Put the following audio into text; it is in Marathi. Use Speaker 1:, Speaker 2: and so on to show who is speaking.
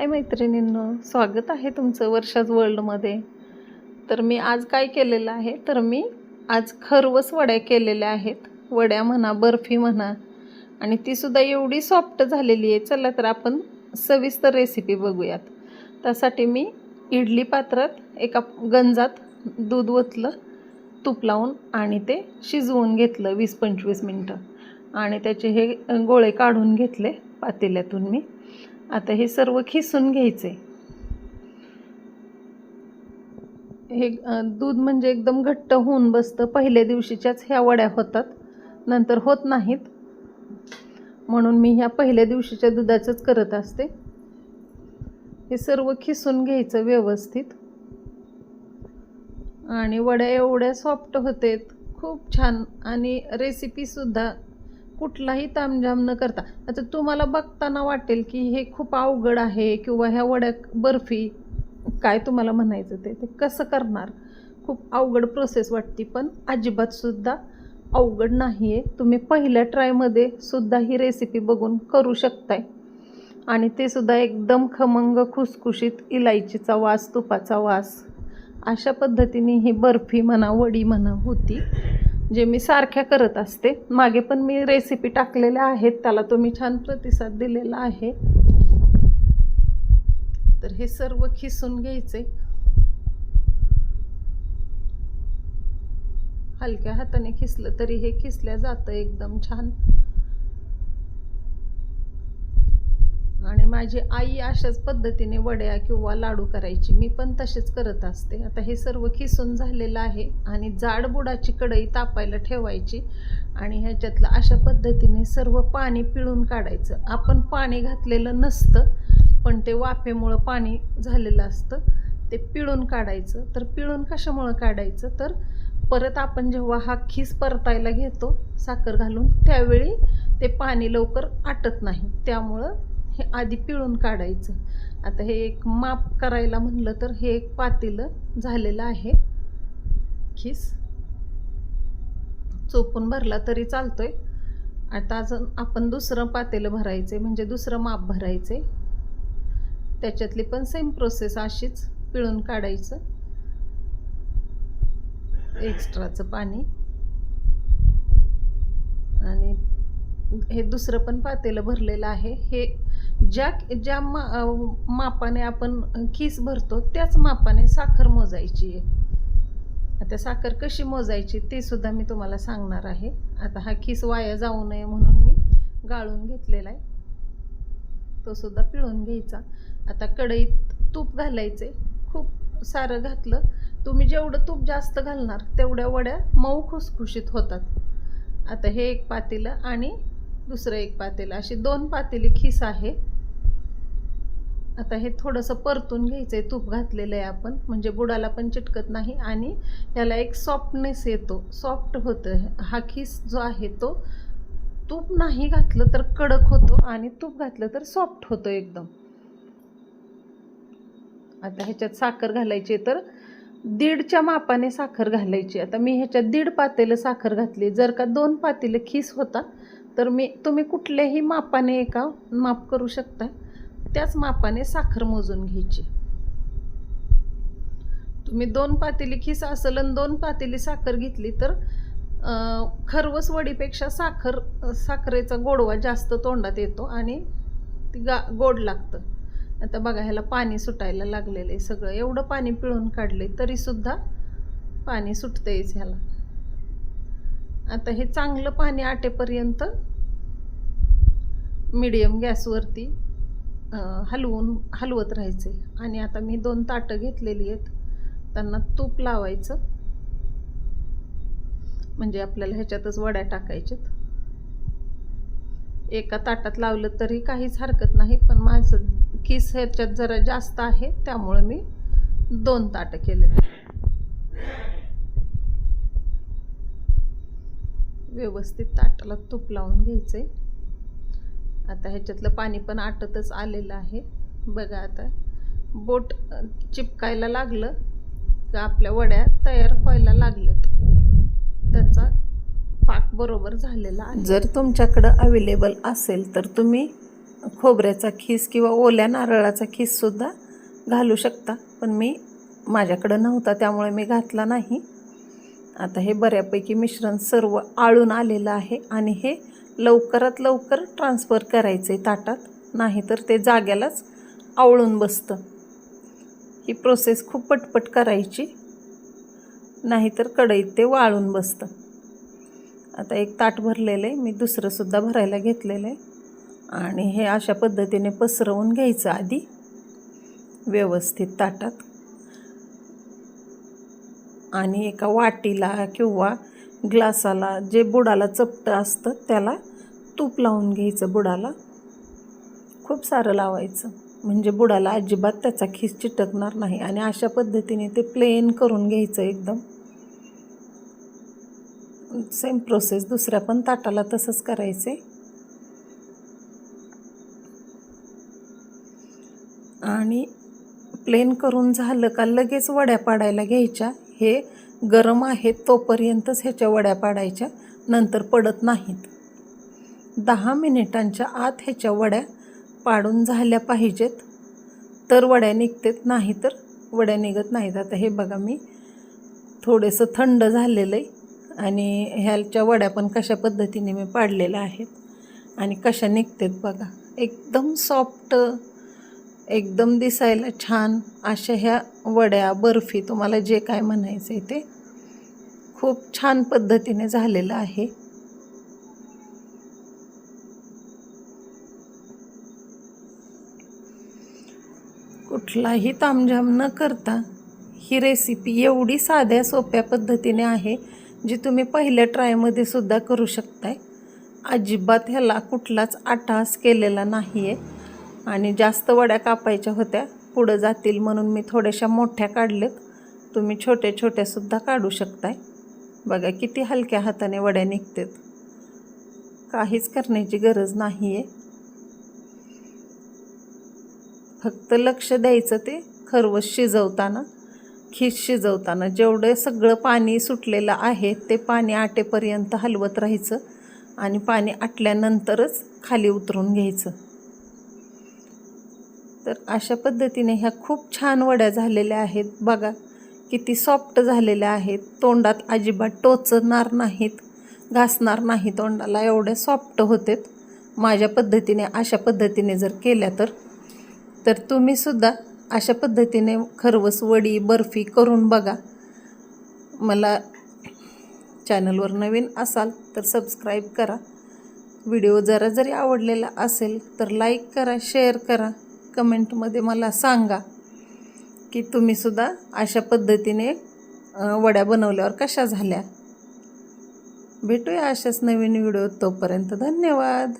Speaker 1: हाय मैत्रिणींनो? स्वागत आहे तुमचं वर्षाज वर्ल्डमध्ये तर मी आज काय केलेलं आहे? तर मी आज खरवस वड्या केलेल्या आहेत. वड्या म्हणा बर्फी म्हणा. आणि तीसुद्धा एवढी सॉफ्ट झालेली आहे. चला तर आपण सविस्तर रेसिपी बघूयात. त्यासाठी मी इडली पात्रात एका गंजात दूध ओतलं तूप लावून आणि ते शिजवून घेतलं वीस पंचवीस मिनटं. आणि त्याचे हे गोळे काढून घेतले पातेल्यातून मी. आता हे सर्व खिसून घ्यायचे. हे दूध म्हणजे एकदम घट्ट होऊन बसतं. पहिल्या दिवशीच्याच ह्या वड्या होतात. नंतर होत नाहीत. म्हणून मी ह्या पहिल्या दिवशीच्या दुधाचंच करत असते. हे सर्व खिसून घ्यायचं व्यवस्थित. आणि वड्या एवढ्या सॉफ्ट होते खूप छान. आणि रेसिपीसुद्धा कुठलाही तामझाम न करता. आता तुम्हाला बघताना वाटेल की हे खूप अवघड आहे किंवा ह्या वड्या बर्फी काय तुम्हाला म्हणायचं ते? ते कसं करणार? खूप अवघड प्रोसेस वाटते पण अजिबातसुद्धा अवघड नाही आहे तुम्ही पहिल्या ट्रायमध्ये सुद्धा ही रेसिपी बघून करू शकताय. आणि ते सुद्धा एकदम खमंग खुसखुशीत इलायचीचा वास तुपाचा वास. अशा पद्धतीने ही बर्फी म्हणा वडी म्हणा होती. जे मी सारख्या करत असते मागे पण मी रेसिपी टाकलेल्या आहेत त्याला तुम्ही छान प्रतिसाद दिलेला आहे. तर हे सर्व खिसून घ्यायचे. हलक्या हाताने खिसलं तरी हे खिसल्या जातं एकदम छान. आणि माझी आई अशाच पद्धतीने वड्या किंवा लाडू करायची. मी पण तसेच करत असते. आता हे सर्व खिसून झालेलं आहे आणि जाड बुडाची कढई तापायला ठेवायची आणि ह्याच्यातलं अशा पद्धतीने सर्व पाणी पिळून काढायचं. आपण पाणी घातलेलं नसतं पण ते वाफेमुळं पाणी झालेलं असतं. ते पिळून काढायचं. तर पिळून कशामुळं काढायचं? तर परत आपण जेव्हा हा खीस परतायला घेतो साखर घालून त्यावेळी ते पाणी लवकर आटत नाही. त्यामुळं हे आधी पिळून काढायचं. आता हे एक माप करायला म्हणलं तर हे एक पातेलं झालेलं आहे. खीस. चोपून भरला तरी चालतोय. आता अजून आपण दुसरं पातेलं भरायचे म्हणजे दुसरं माप भरायचे त्याच्यातली पण सेम प्रोसेस अशीच पिळून काढायचं. एक्स्ट्राचं पाणी. आणि हे दुसरं पण पातेलं भरलेलं आहे. हे ज्या ज्या मा मापाने आपण खीस भरतो त्याच मापाने साखर मोजायची आहे. आता साखर कशी मोजायची ते सुद्धा मी तुम्हाला सांगणार आहे. आता हा खीस वाया जाऊ नये म्हणून मी गाळून घेतलेला आहे. तो सुद्धा पिळून घ्यायचा. आता कढईत तूप घालायचे. खूप सारं घातलं. तुम्ही जेवढं तूप जास्त घालणार तेवढ्या वड्या मऊ खुसखुशीत होतात. आता हे एक पातेलं आणि दुसरं एक पातेलं. अशी दोन पातेली खीस आहे. आता हे थोडंसं परतून घ्यायचं आहे तूप घातलेलं आहे आपण. म्हणजे बुडाला पण चिटकत नाही आणि याला एक सॉफ्टनेस येतो. सॉफ्ट होतं हा खीस जो आहे तो तूप नाही घातलं तर कडक होतो आणि तूप घातलं तर सॉफ्ट होतो एकदम. आता ह्याच्यात साखर घालायची आहे तर दीडच्या मापाने साखर घालायची आता मी ह्याच्यात दीड पातेलं साखर घातली. जर का दोन पातेलं खीस होता तर मी तुम्ही कुठल्याही मापाने एका माप करू शकता. त्याच मापाने साखर मोजून घ्यायची. तुम्ही दोन पातेली खिस असेल आणि दोन पातेली साखर घेतली तर खरवस वडीपेक्षा साखर साखरेचा गोडवा जास्त तोंडात येतो आणि ती गा गोड लागतं. आता बघा ह्याला पाणी सुटायला लागलेलं आहे सगळं. एवढं पाणी पिळून काढले तरीसुद्धा पाणी सुटतंयच ह्याला. आता हे चांगलं पाणी आटेपर्यंत मीडियम गॅसवरती हलवून हलवत राहायचे. आणि आता मी दोन ताटं घेतलेली आहेत. त्यांना तूप लावायचं. म्हणजे आपल्याला ह्याच्यातच वड्या टाकायच्यात. एका ताटात लावलं तरी काहीच हरकत नाही पण माझं किस ह्याच्यात जरा जास्त आहे त्यामुळं मी दोन ताटं केले व्यवस्थित ताटाला तूप लावून घ्यायचं आहे आता ह्याच्यातलं पाणी पण आटतच आलेलं आहे. बघा आता बोट चिपकायला लागलं का आपल्या वड्या तयार व्हायला लागल्यात. त्याचा पाक बरोबर झालेला आहे. जर तुमच्याकडं अवेलेबल असेल तर तुम्ही खोबऱ्याचा खीस किंवा ओल्या नारळाचा खीससुद्धा घालू शकता. पण मी माझ्याकडं नव्हता त्यामुळे मी घातला नाही. आता हे बऱ्यापैकी मिश्रण सर्व आळून आलेलं आहे आणि हे लवकरात लवकर ट्रान्सफर करायचं आहे ताटात नाहीतर ते जाग्यालाच आवळून बसतं. ही प्रोसेस खूप पटपट करायची नाहीतर कढईत ते वाळून बसतं. आता एक ताट भरलेलं आहे मी दुसरंसुद्धा भरायला घेतलेलं आहे आणि हे अशा पद्धतीने पसरवून घ्यायचं आधी व्यवस्थित ताटात. आणि एका वाटीला किंवा ग्लासाला जे बुडाला चपटं असतं त्याला तूप लावून घ्यायचं बुडाला. खूप सारं लावायचं. म्हणजे बुडाला अजिबात त्याचा खीस चिटकणार नाही आणि अशा पद्धतीने ते प्लेन करून घ्यायचं एकदम. सेम प्रोसेस दुसऱ्या पण ताटाला तसंच करायचे. आणि प्लेन करून झालं का लगेच वड्या पाडायला घ्यायच्या. हे गरम आहेत तोपर्यंतच ह्याच्या वड्या पाडायच्या. नंतर पडत नाहीत. दहा मिनिटांच्या आत ह्याच्या वड्या पाडून झाल्या पाहिजेत. तर वड्या निघतात नाही तर वड्या निघत नाहीत. आता हे बघा मी थोडंसं थंड झालेलं आहे आणि ह्याच्या वड्या पण कशा पद्धतीने मी पाडलेल्या आहेत आणि कशा निघतात बघा. एकदम सॉफ्ट एकदम दिसायला छान अशा ह्या वड्या बर्फी तुम्हाला जे काय म्हणायचं आहे ते खूप छान पद्धतीने झालेलं आहे. कुठलाही तामझाम न करता ही रेसिपी एवढी साध्या सोप्या पद्धतीने आहे जी तुम्ही पहिल्या ट्रायमध्ये सुद्धा करू शकताय. अजिबात ह्याला कुठलाच आटास केलेला नाही आहे आणि जास्त वड्या कापायच्या होत्या पुढं जातील म्हणून मी थोड्याशा मोठ्या काढलेत तुम्ही छोट्या छोट्यासुद्धा काढू शकताय. बघा किती हलक्या हाताने वड्या निघतात. काहीच करण्याची गरज नाही आहे फक्त लक्ष द्यायचं ते खरवस शिजवताना खीस शिजवताना. जेवढं सगळं पाणी सुटलेलं आहे ते पाणी आटेपर्यंत हलवत राहायचं आणि पाणी आटल्यानंतरच खाली उतरून घ्यायचं. तर अशा पद्धतीने ह्या खूप छान वड्या झालेल्या आहेत. बघा किती सॉफ्ट झालेल्या आहेत. तोंडात अजिबात टोचणार नाहीत घासणार नाही तोंडाला. एवढे सॉफ्ट होतेत. माझ्या पद्धतीने अशा पद्धतीने जर केल्या तर तर तुम्हीसुद्धा अशा पद्धतीने खरवस वडी बर्फी करून बघा. मला चॅनलवर नवीन असाल तर सबस्क्राईब करा. व्हिडिओ जरा जरी आवडलेला असेल तर लाईक करा शेअर करा. कमेंटमध्ये मला सांगा की तुम्हीसुद्धा अशा पद्धतीने वड्या बनवल्यावर कशा झाल्या. भेटूया अशाच नवीन व्हिडिओ तोपर्यंत धन्यवाद.